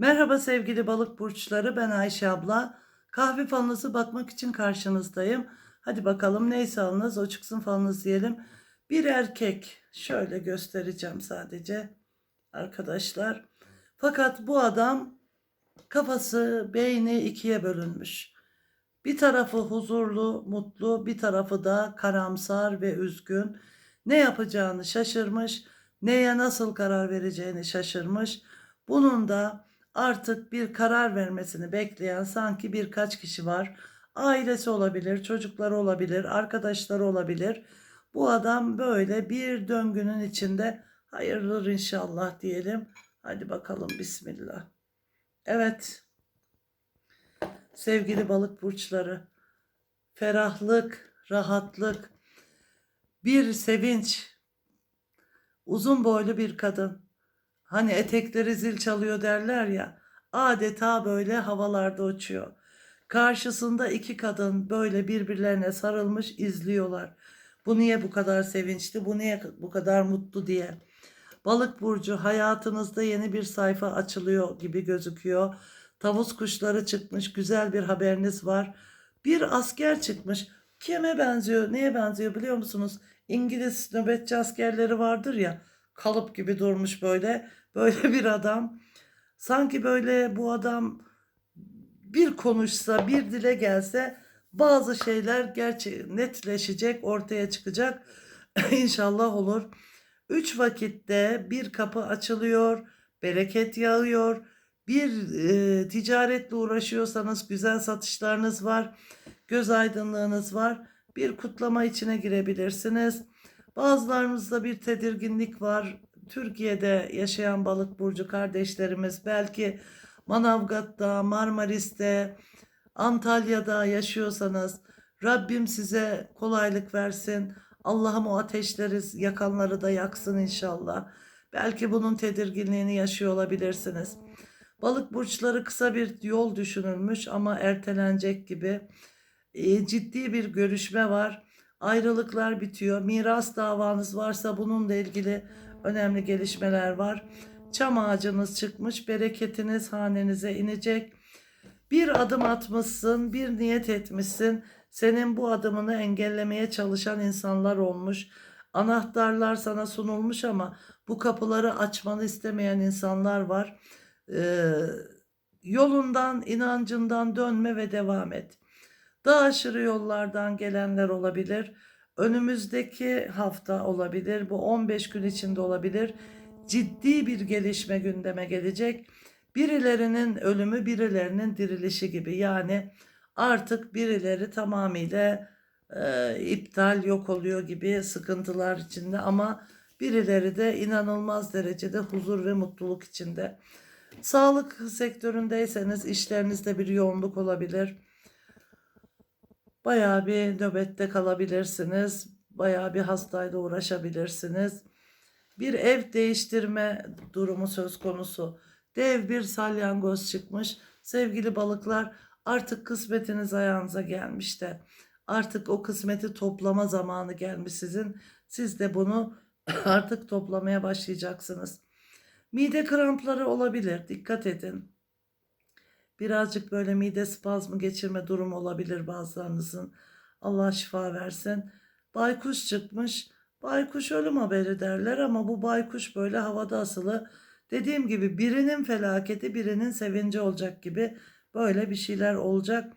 Merhaba sevgili balık burçları ben Ayşe abla. Kahve falınızı bakmak için karşınızdayım. Hadi bakalım neyse alınız o çıksın falınız diyelim. Bir erkek şöyle göstereceğim sadece arkadaşlar. Fakat bu adam kafası beyni ikiye bölünmüş. Bir tarafı huzurlu, mutlu, bir tarafı da karamsar ve üzgün. Ne yapacağını şaşırmış, neye nasıl karar vereceğini şaşırmış. Bunun da artık bir karar vermesini bekleyen sanki birkaç kişi var. Ailesi olabilir, çocukları olabilir, arkadaşları olabilir. Bu adam böyle bir döngünün içinde hayırdır inşallah diyelim. Hadi bakalım bismillah. Evet. Sevgili balık burçları, ferahlık, rahatlık, bir sevinç, uzun boylu bir kadın. Hani etekleri zil çalıyor derler ya, adeta böyle havalarda uçuyor. Karşısında iki kadın böyle birbirlerine sarılmış izliyorlar. Bu niye bu kadar sevinçli, bu niye bu kadar mutlu diye. Balık burcu hayatınızda yeni bir sayfa açılıyor gibi gözüküyor. Tavus kuşları çıkmış, güzel bir haberiniz var. Bir asker çıkmış. Kime benziyor, neye benziyor biliyor musunuz? İngiliz nöbetçi askerleri vardır ya, kalıp gibi durmuş böyle. Böyle bir adam. Sanki böyle bu adam bir konuşsa, bir dile gelse bazı şeyler gerçi netleşecek, ortaya çıkacak. İnşallah olur. Üç vakitte bir kapı açılıyor, bereket yağıyor. Bir e, ticaretle uğraşıyorsanız güzel satışlarınız var, göz aydınlığınız var. Bir kutlama içine girebilirsiniz. Bazılarınızda bir tedirginlik var. Türkiye'de yaşayan balık burcu kardeşlerimiz belki Manavgat'ta, Marmaris'te, Antalya'da yaşıyorsanız Rabbim size kolaylık versin. Allah'ım o ateşleri yakanları da yaksın inşallah. Belki bunun tedirginliğini yaşıyor olabilirsiniz. Balık burçları kısa bir yol düşünülmüş ama ertelenecek gibi. E, ciddi bir görüşme var. Ayrılıklar bitiyor. Miras davanız varsa bununla ilgili önemli gelişmeler var. Çam ağacınız çıkmış, bereketiniz hanenize inecek. Bir adım atmışsın, bir niyet etmişsin. Senin bu adımını engellemeye çalışan insanlar olmuş. Anahtarlar sana sunulmuş ama bu kapıları açmanı istemeyen insanlar var. Ee, yolundan, inancından dönme ve devam et. Daha aşırı yollardan gelenler olabilir. Önümüzdeki hafta olabilir. Bu 15 gün içinde olabilir. Ciddi bir gelişme gündeme gelecek. Birilerinin ölümü, birilerinin dirilişi gibi. Yani artık birileri tamamıyla e, iptal yok oluyor gibi sıkıntılar içinde ama birileri de inanılmaz derecede huzur ve mutluluk içinde. Sağlık sektöründeyseniz işlerinizde bir yoğunluk olabilir. Bayağı bir nöbette kalabilirsiniz. Bayağı bir hastayla uğraşabilirsiniz. Bir ev değiştirme durumu söz konusu. Dev bir salyangoz çıkmış. Sevgili balıklar artık kısmetiniz ayağınıza gelmiş de artık o kısmeti toplama zamanı gelmiş sizin. Siz de bunu artık toplamaya başlayacaksınız. Mide krampları olabilir. Dikkat edin. Birazcık böyle mide spazmı geçirme durumu olabilir bazılarınızın. Allah şifa versin. Baykuş çıkmış. Baykuş ölüm haberi derler ama bu baykuş böyle havada asılı. Dediğim gibi birinin felaketi birinin sevinci olacak gibi böyle bir şeyler olacak.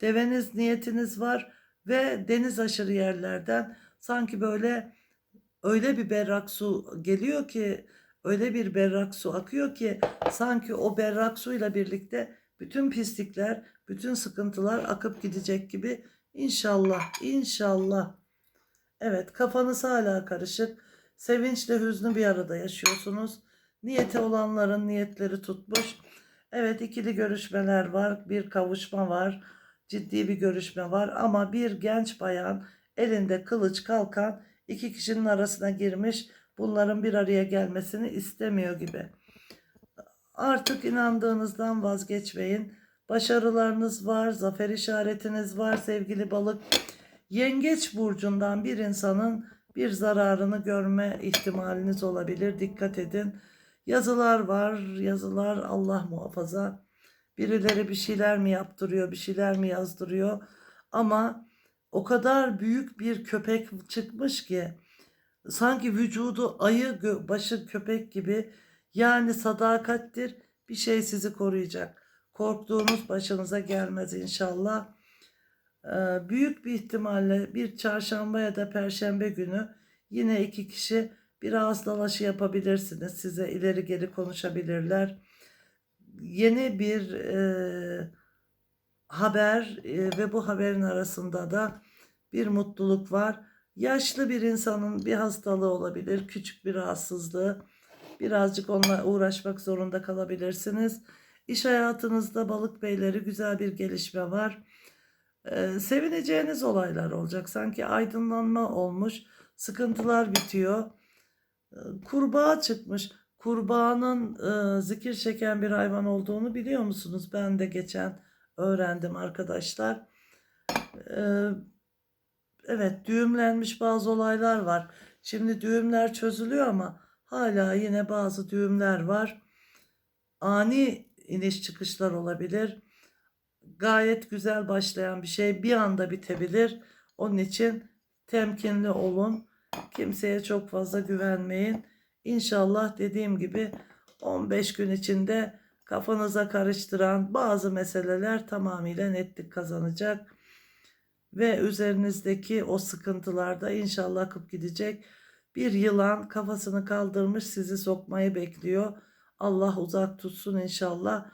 Deveniz niyetiniz var ve deniz aşırı yerlerden sanki böyle öyle bir berrak su geliyor ki öyle bir berrak su akıyor ki sanki o berrak suyla birlikte bütün pislikler, bütün sıkıntılar akıp gidecek gibi inşallah, inşallah. Evet, kafanız hala karışık. Sevinçle hüznü bir arada yaşıyorsunuz. Niyeti olanların niyetleri tutmuş. Evet, ikili görüşmeler var, bir kavuşma var, ciddi bir görüşme var ama bir genç bayan elinde kılıç kalkan iki kişinin arasına girmiş. Bunların bir araya gelmesini istemiyor gibi. Artık inandığınızdan vazgeçmeyin. Başarılarınız var, zafer işaretiniz var sevgili balık. Yengeç burcundan bir insanın bir zararını görme ihtimaliniz olabilir. Dikkat edin. Yazılar var, yazılar Allah muhafaza. Birileri bir şeyler mi yaptırıyor, bir şeyler mi yazdırıyor. Ama o kadar büyük bir köpek çıkmış ki sanki vücudu ayı, başı köpek gibi. Yani sadakattir. Bir şey sizi koruyacak. Korktuğunuz başınıza gelmez inşallah. Ee, büyük bir ihtimalle bir çarşamba ya da perşembe günü yine iki kişi bir ağız dalaşı yapabilirsiniz. Size ileri geri konuşabilirler. Yeni bir e, haber e, ve bu haberin arasında da bir mutluluk var. Yaşlı bir insanın bir hastalığı olabilir, küçük bir rahatsızlığı. Birazcık onunla uğraşmak zorunda kalabilirsiniz. İş hayatınızda balık beyleri güzel bir gelişme var. Ee, sevineceğiniz olaylar olacak. Sanki aydınlanma olmuş. Sıkıntılar bitiyor. Ee, kurbağa çıkmış. Kurbağanın e, zikir çeken bir hayvan olduğunu biliyor musunuz? Ben de geçen öğrendim arkadaşlar. Ee, evet düğümlenmiş bazı olaylar var. Şimdi düğümler çözülüyor ama hala yine bazı düğümler var. Ani iniş çıkışlar olabilir. Gayet güzel başlayan bir şey bir anda bitebilir. Onun için temkinli olun. Kimseye çok fazla güvenmeyin. İnşallah dediğim gibi 15 gün içinde kafanıza karıştıran bazı meseleler tamamıyla netlik kazanacak. Ve üzerinizdeki o sıkıntılar da inşallah akıp gidecek. Bir yılan kafasını kaldırmış sizi sokmayı bekliyor. Allah uzak tutsun inşallah.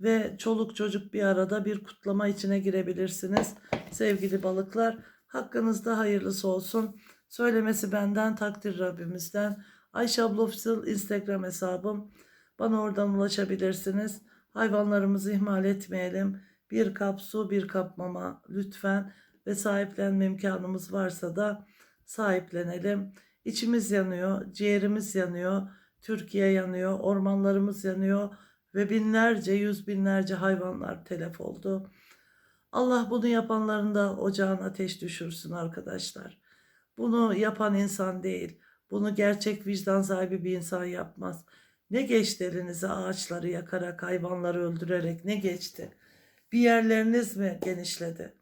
Ve çoluk çocuk bir arada bir kutlama içine girebilirsiniz. Sevgili balıklar hakkınızda hayırlısı olsun. Söylemesi benden takdir Rabbimizden. Ayşe abla Official Instagram hesabım. Bana oradan ulaşabilirsiniz. Hayvanlarımızı ihmal etmeyelim. Bir kap su, bir kap mama lütfen ve sahiplenme imkanımız varsa da sahiplenelim. İçimiz yanıyor, ciğerimiz yanıyor, Türkiye yanıyor, ormanlarımız yanıyor ve binlerce, yüz binlerce hayvanlar telef oldu. Allah bunu yapanların da ocağına ateş düşürsün arkadaşlar. Bunu yapan insan değil. Bunu gerçek vicdan sahibi bir insan yapmaz. Ne geçti elinize ağaçları yakarak, hayvanları öldürerek ne geçti? Bir yerleriniz mi genişledi?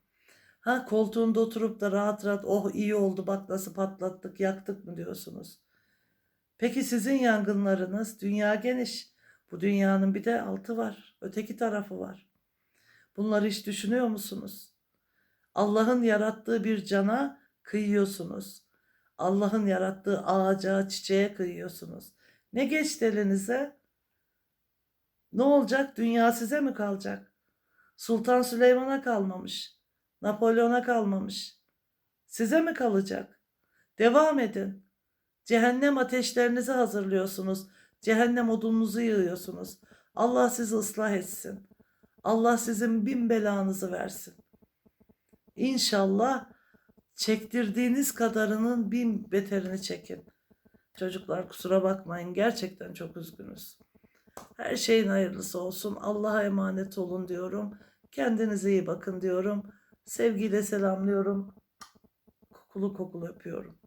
Ha koltuğunda oturup da rahat rahat oh iyi oldu bak nasıl patlattık yaktık mı diyorsunuz? Peki sizin yangınlarınız dünya geniş. Bu dünyanın bir de altı var. Öteki tarafı var. Bunları hiç düşünüyor musunuz? Allah'ın yarattığı bir cana kıyıyorsunuz. Allah'ın yarattığı ağaca, çiçeğe kıyıyorsunuz. Ne geçti elinize? Ne olacak? Dünya size mi kalacak? Sultan Süleyman'a kalmamış. Napolyon'a kalmamış. Size mi kalacak? Devam edin. Cehennem ateşlerinizi hazırlıyorsunuz. Cehennem odununuzu yığıyorsunuz. Allah sizi ıslah etsin. Allah sizin bin belanızı versin. İnşallah çektirdiğiniz kadarının bin beterini çekin. Çocuklar kusura bakmayın gerçekten çok üzgünüz. Her şeyin hayırlısı olsun. Allah'a emanet olun diyorum. Kendinize iyi bakın diyorum. Sevgiyle selamlıyorum. Kokulu kokulu öpüyorum.